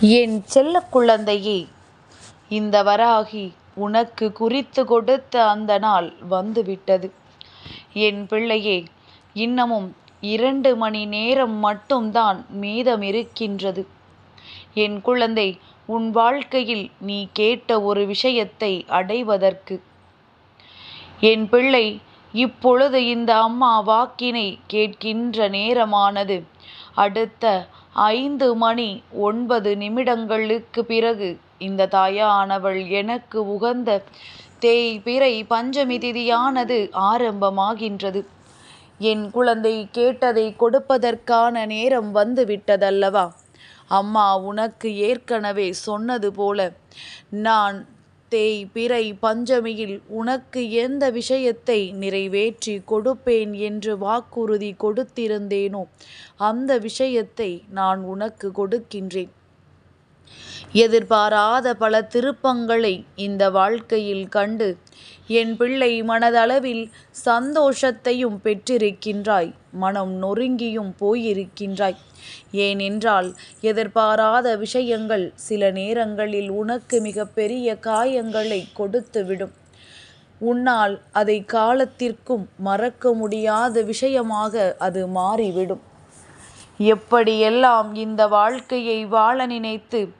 என் செல்ல குழந்தையே இந்த வராகி உனக்கு குறித்து கொடுத்த அந்த நாள் வந்துவிட்டது. என் பிள்ளையே இன்னமும் இரண்டு மணி நேரம் மட்டும்தான் மீதமிருக்கின்றது. என் குழந்தை உன் வாழ்க்கையில் நீ கேட்ட ஒரு விஷயத்தை அடைவதற்கு. என் பிள்ளை இப்பொழுது இந்த அம்மா வாக்கினை கேட்கின்ற நேரமானது அடுத்த ஐந்து மணி ஒன்பது நிமிடங்களுக்கு பிறகு இந்த தாயானவள் எனக்கு உகந்த தேய்பிறை பஞ்சமி திதியானது ஆரம்பமாகின்றது. என் குழந்தை கேட்டதை கொடுப்பதற்கான நேரம் வந்துவிட்டதல்லவா? அம்மா உனக்கு ஏற்கனவே சொன்னது போல நான் தேய் பிறை பஞ்சமியில் உனக்கு எந்த விஷயத்தை நிறைவேற்றி கொடுப்பேன் என்று வாக்குறுதி கொடுத்திருந்தேனோ அந்த விஷயத்தை நான் உனக்கு கொடுக்கின்றேன். எதிர்பாராத பல திருப்பங்களை இந்த வாழ்க்கையில் கண்டு என் பிள்ளை மனதளவில் சந்தோஷத்தையும் பெற்றிருக்கின்றாய் மனம் நொறுங்கியும் போயிருக்கின்றாய். ஏனென்றால் எதிர்பாராத விஷயங்கள் சில நேரங்களில் உனக்கு மிகப்பெரிய காயங்களை கொடுத்துவிடும். உன்னால் அதை காலத்திற்கும் மறக்க முடியாத விஷயமாக அது மாறிவிடும். எப்படியெல்லாம் இந்த வாழ்க்கையை வாழ நினைத்து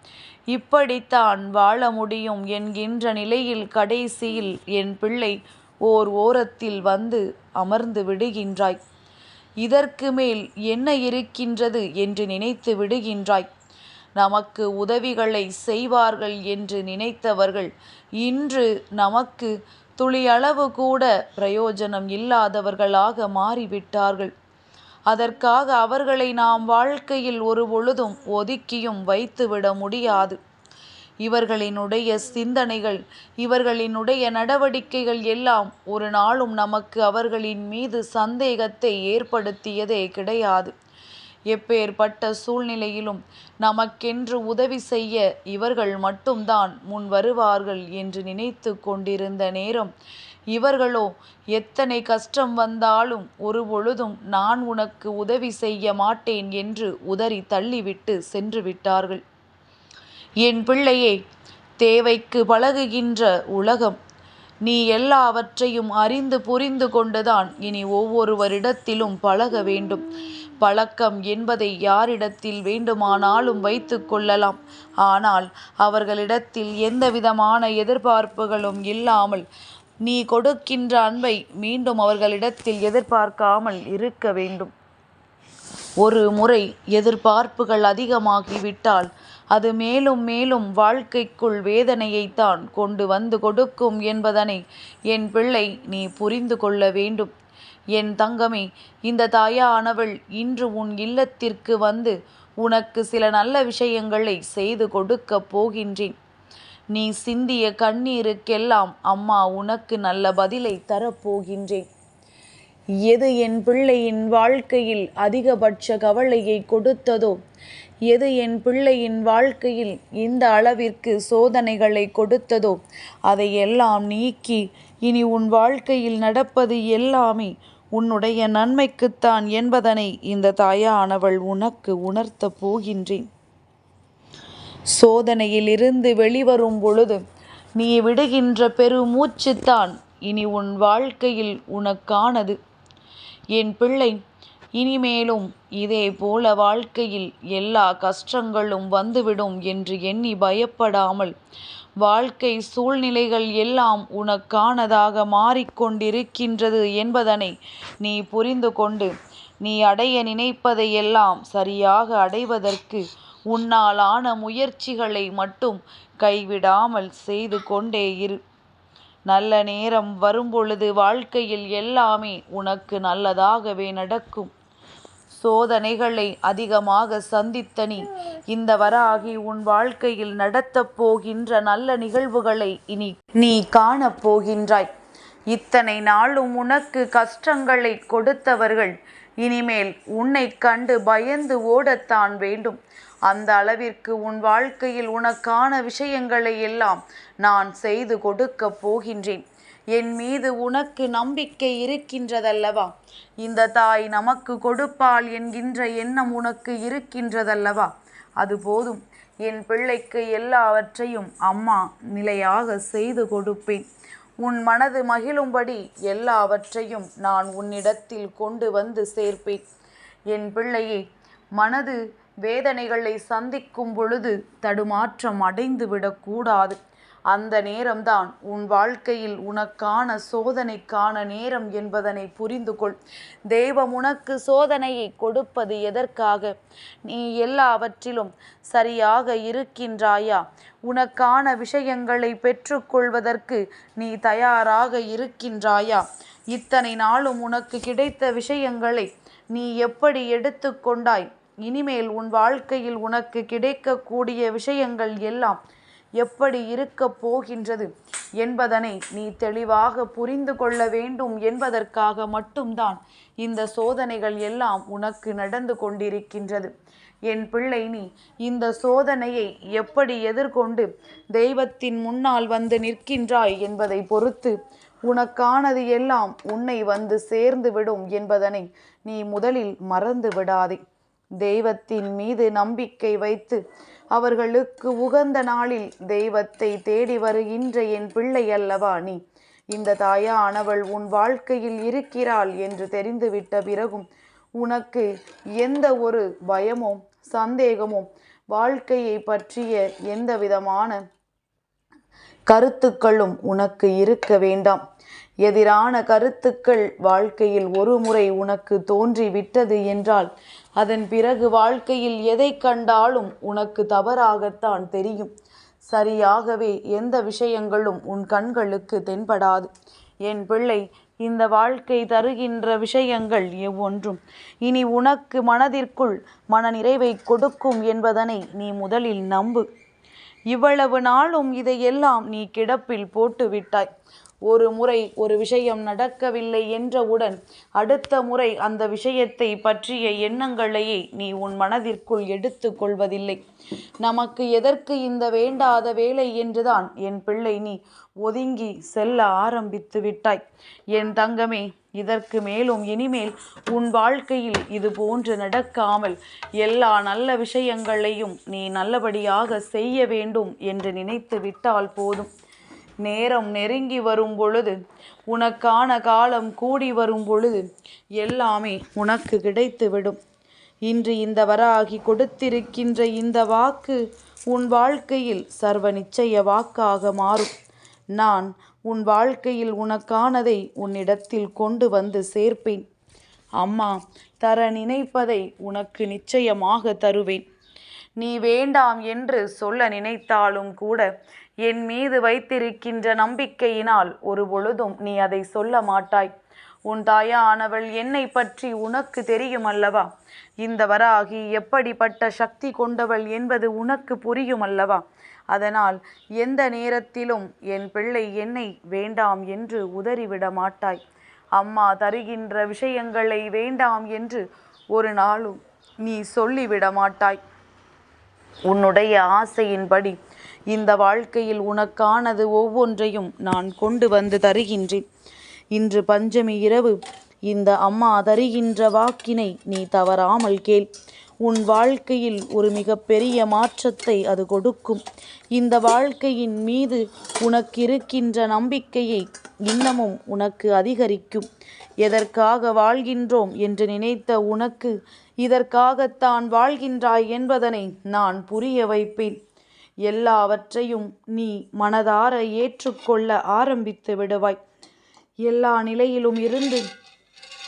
இப்படித்தான் வாழ முடியும் என்கின்ற நிலையில் கடைசியில் என் பிள்ளை ஓர் ஓரத்தில் வந்து அமர்ந்து விடுகின்றாய். இதற்கு மேல் என்ன இருக்கின்றது என்று நினைத்து விடுகின்றாய். நமக்கு உதவிகளை செய்வார்கள் என்று நினைத்தவர்கள் இன்று நமக்கு துளியளவு கூட பிரயோஜனம் இல்லாதவர்களாக மாறிவிட்டார்கள். அதற்காக அவர்களை நாம் வாழ்க்கையில் ஒரு பொழுதும் ஒதுக்கியும் வைத்துவிட முடியாது. இவர்களினுடைய சிந்தனைகள் இவர்களினுடைய நடவடிக்கைகள் எல்லாம் ஒரு நாளும் நமக்கு அவர்களின் மீது சந்தேகத்தை ஏற்படுத்தியதே கிடையாது. எப்பேற்பட்ட சூழ்நிலையிலும் நமக்கென்று உதவி செய்ய இவர்கள் மட்டும்தான் முன் வருவார்கள் என்று நினைத்து கொண்டிருந்த நேரம் இவர்களோ எத்தனை கஷ்டம் வந்தாலும் ஒரு பொழுதும் நான் உனக்கு உதவி செய்ய மாட்டேன் என்று உதறி தள்ளிவிட்டு சென்று விட்டார்கள். என் பிள்ளையே தேவைக்கு பழகுகின்ற உலகம் நீ எல்லாவற்றையும் அறிந்து புரிந்து கொண்டுதான் இனி ஒவ்வொருவரிடத்திலும் பழக வேண்டும். பழக்கம் என்பதை யாரிடத்தில் வேண்டுமானாலும் வைத்து கொள்ளலாம். ஆனால் அவர்களிடத்தில் எந்த விதமான எதிர்பார்ப்புகளும் இல்லாமல் நீ கொடுக்கின்ற அன்பை மீண்டும் அவர்களிடத்தில் எதிர்பார்க்காமல் இருக்க வேண்டும். ஒரு முறை எதிர்பார்ப்புகள் அதிகமாகிவிட்டால் அது மேலும் மேலும் வாழ்க்கைக்குள் வேதனையைத்தான் கொண்டு வந்து கொடுக்கும் என்பதனை என் பிள்ளை நீ புரிந்து கொள்ள வேண்டும். என் தங்கமே இந்த தாயானவள் இன்று உன் இல்லத்திற்கு வந்து உனக்கு சில நல்ல விஷயங்களை செய்து கொடுக்கப் போகின்றேன். நீ சிந்திய கண்ணீருக்கெல்லாம் அம்மா உனக்கு நல்ல பதிலை தரப்போகின்றேன். எது என் பிள்ளையின் வாழ்க்கையில் அதிகபட்ச கவலையை கொடுத்ததோ எது என் பிள்ளையின் வாழ்க்கையில் இந்த அளவிற்கு சோதனைகளை கொடுத்ததோ அதையெல்லாம் நீக்கி இனி உன் வாழ்க்கையில் நடப்பது எல்லாமே உன்னுடைய நன்மைக்குத்தான் என்பதனை இந்த தாயானவள் உனக்கு உணர்த்தப் போகின்றேன். சோதனையிலிருந்து வெளிவரும் பொழுது நீ விடுகின்ற பெருமூச்சுத்தான் இனி உன் வாழ்க்கையில் உனக்கானது. என் பிள்ளை இனிமேலும் இதே போல வாழ்க்கையில் எல்லா கஷ்டங்களும் வந்துவிடும் என்று எண்ணி பயப்படாமல் வாழ்க்கை சூழ்நிலைகள் எல்லாம் உனக்கானதாக மாறிக்கொண்டிருக்கின்றது என்பதனை நீ புரிந்து கொண்டு நீ அடைய நினைப்பதையெல்லாம் சரியாக அடைவதற்கு உன்னால் ஆன முயற்சிகளை மட்டும் கைவிடாமல் செய்து கொண்டே இரு. நல்ல நேரம் வரும்பொழுது வாழ்க்கையில் எல்லாமே உனக்கு நல்லதாகவே நடக்கும். சோதனைகளை அதிகமாக சந்தித்த நீ இந்த வராகி உன் வாழ்க்கையில் நடத்தப் போகின்ற நல்ல நிகழ்வுகளை இனி நீ காணப் போகின்றாய். இத்தனை நாளும் உனக்கு கஷ்டங்களை கொடுத்தவர்கள் இனிமேல் உன்னை கண்டு பயந்து ஓடத்தான் வேண்டும். அந்த அளவிற்கு உன் வாழ்க்கையில் உனக்கான விஷயங்களை எல்லாம் நான் செய்து கொடுக்கப் போகின்றேன். என் மீது உனக்கு நம்பிக்கை இருக்கின்றதல்லவா? இந்த தாய் நமக்கு கொடுப்பாள் என்கின்ற எண்ணம் உனக்கு இருக்கின்றதல்லவா? அது போதும். என் பிள்ளைக்கு எல்லாவற்றையும் அம்மா நிலையாக செய்து கொடுப்பேன். உன் மனது மகிழும்படி எல்லாவற்றையும் நான் உன்னிடத்தில் கொண்டு வந்து சேர்ப்பேன். என் பிள்ளையே மனது வேதனைகளை சந்திக்கும் பொழுது தடுமாற்றம் அடைந்து விடக்கூடாது அந்த நேரம்தான் உன் வாழ்க்கையில் உனக்கான சோதனைக்கான நேரம் என்பதனை புரிந்து கொள் தெய்வம் உனக்கு சோதனையை கொடுப்பது எதற்காக? நீ எல்லாவற்றிலும் சரியாக இருக்கின்றாயா? உனக்கான விஷயங்களை பெற்றுக்கொள்வதற்கு நீ தயாராக இருக்கின்றாயா? இத்தனை நாளும் உனக்கு கிடைத்த விஷயங்களை நீ எப்படி எடுத்துக்கொண்டாய்? இனிமேல் உன் வாழ்க்கையில் உனக்கு கிடைக்கக்கூடிய விஷயங்கள் எல்லாம் எப்படி இருக்கப் போகின்றது என்பதனை நீ தெளிவாக புரிந்து கொள்ள வேண்டும் என்பதற்காக மட்டும்தான் இந்த சோதனைகள் எல்லாம் உனக்கு நடந்து கொண்டிருக்கின்றது. என் பிள்ளை நீ இந்த சோதனையை எப்படி எதிர்கொண்டு தெய்வத்தின் முன்னால் வந்து நிற்கின்றாய் என்பதை பொறுத்து உனக்கானது எல்லாம் உன்னை வந்து சேர்ந்து விடும் என்பதனை நீ முதலில் மறந்து விடாதே. தெய்வத்தின் மீது நம்பிக்கை வைத்து அவர்களுக்கு உகந்த நாளில் தெய்வத்தை தேடி வருகின்ற என் பிள்ளை அல்லவா நீ. இந்த தாயானவள் உன் வாழ்க்கையில் இருக்கிறாள் என்று தெரிந்துவிட்ட பிறகும் உனக்கு எந்த ஒரு பயமோ சந்தேகமோ வாழ்க்கையை பற்றிய எந்த விதமான கருத்துக்களும் உனக்கு இருக்க வேண்டாம். எதிரான கருத்துக்கள் வாழ்க்கையில் ஒரு முறை உனக்கு தோன்றி விட்டது என்றால் அதன் பிறகு வாழ்க்கையில் எதை கண்டாலும் உனக்கு தவறாகத்தான் தெரியும். சரியாகவே எந்த விஷயங்களும் உன் கண்களுக்கு தென்படாது. என் பிள்ளை இந்த வாழ்க்கை தருகின்ற விஷயங்கள் எவ்வொன்றும். இனி உனக்கு மனதிற்குள் மனநிறைவை கொடுக்கும் என்பதனை நீ முதலில் நம்பு. இவ்வளவு நாளும் இதையெல்லாம் நீ கிடப்பில் போட்டு விட்டாய் ஒரு முறை ஒரு விஷயம் நடக்கவில்லை என்றவுடன் அடுத்த முறை அந்த விஷயத்தை பற்றிய எண்ணங்களையே நீ உன் மனதிற்குள் எடுத்து கொள்வதில்லை. நமக்கு எதற்கு இந்த வேண்டாத வேலை என்றுதான் என் பிள்ளை நீ ஒதுங்கி செல்ல ஆரம்பித்து விட்டாய். என் தங்கமே இதற்கு மேலும் இனிமேல் உன் வாழ்க்கையில் இது போன்று நடக்காமல் எல்லா நல்ல விஷயங்களையும் நீ நல்லபடியாக செய்ய வேண்டும் என்று நினைத்து விட்டால் போதும். நேரம் நெருங்கி வரும் பொழுது உனக்கான காலம் கூடி வரும் பொழுது எல்லாமே உனக்கு கிடைத்துவிடும். இன்று இந்த வராகி கொடுத்திருக்கின்ற இந்த வாக்கு உன் வாழ்க்கையில் சர்வ நிச்சய வாக்காக மாறும். நான் உன் வாழ்க்கையில் உனக்கானதை உன்னிடத்தில் கொண்டு வந்து சேர்ப்பேன். அம்மா தர நினைப்பதை உனக்கு நிச்சயமாக தருவேன். நீ வேண்டாம் என்று சொல்ல நினைத்தாலும் கூட என் மீது வைத்திருக்கின்ற நம்பிக்கையினால் ஒரு பொழுதும் நீ அதை சொல்ல மாட்டாய். உன் தாயானவள் என்னை பற்றி உனக்கு தெரியும் அல்லவா இந்த வராகி எப்படிப்பட்ட சக்தி கொண்டவள் என்பது உனக்கு புரியும் அல்லவா அதனால் எந்த நேரத்திலும் என் பிள்ளை என்னை வேண்டாம் என்று உதறிவிட மாட்டாய். அம்மா தருகின்ற விஷயங்களை வேண்டாம் என்று ஒரு நாளும் நீ சொல்லிவிட மாட்டாய். உன்னுடைய ஆசையின்படி இந்த வாழ்க்கையில் உனக்கானது ஒவ்வொன்றையும் நான் கொண்டு வந்து தருகின்றேன். இன்று பஞ்சமி இரவு இந்த அம்மா தருகின்ற வாக்கினை நீ தவறாமல் கேள். உன் வாழ்க்கையில் ஒரு மிகப்பெரிய மாற்றத்தை அது கொடுக்கும். இந்த வாழ்க்கையின் மீது உனக்கு இருக்கின்ற நம்பிக்கையை இன்னமும் உனக்கு அதிகரிக்கும். எதற்காக வாழ்கின்றோம் என்று நினைத்த உனக்கு இதற்காகத்தான் வாழ்கின்றாய் என்பதனை நான் புரிய வைப்பேன். எல்லாவற்றையும் நீ மனதார ஏற்றுக்கொள்ள ஆரம்பித்து விடுவாய். எல்லா நிலையிலும் இருந்து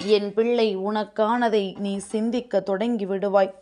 என் பிள்ளை உனக்கானதை நீ சிந்திக்க தொடங்கி விடுவாய்.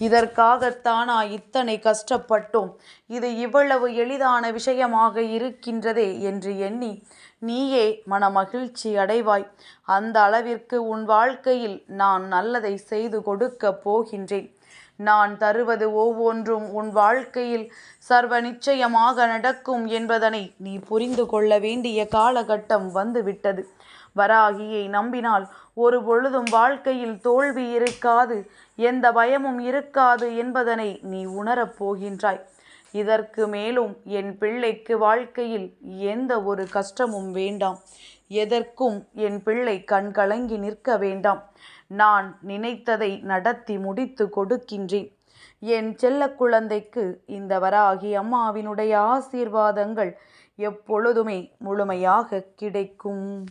இதற்காகத்தானா இத்தனை கஷ்டப்பட்டோம். இது இவ்வளவு எளிதான விஷயமாக இருக்கின்றதே என்று எண்ணி நீயே மனமகிழ்ச்சி அடைவாய். அந்த அளவிற்கு உன் வாழ்க்கையில் நான் நல்லதை செய்து கொடுக்கப் போகின்றேன். நான் தருவது ஒவ்வொன்றும் உன் வாழ்க்கையில் சர்வ நிச்சயமாக நடக்கும் என்பதனை நீ புரிந்து கொள்ள வேண்டிய காலகட்டம் வந்துவிட்டது. வராகியை நம்பினால் ஒரு பொழுதும் வாழ்க்கையில் தோல்வி இருக்காது. எந்த பயமும் இருக்காது என்பதனை நீ உணரப் போகின்றாய். இதற்கு மேலும் என் பிள்ளைக்கு வாழ்க்கையில் எந்த ஒரு கஷ்டமும் வேண்டாம். எதற்கும் என் பிள்ளை கண்கலங்கி நிற்க வேண்டாம். நான் நினைத்ததை நடத்தி முடித்து கொடுக்கின்றேன். என் செல்ல குழந்தைக்கு இந்த வராகி அம்மாவினுடைய ஆசீர்வாதங்கள் எப்பொழுதுமே முழுமையாக கிடைக்கும்.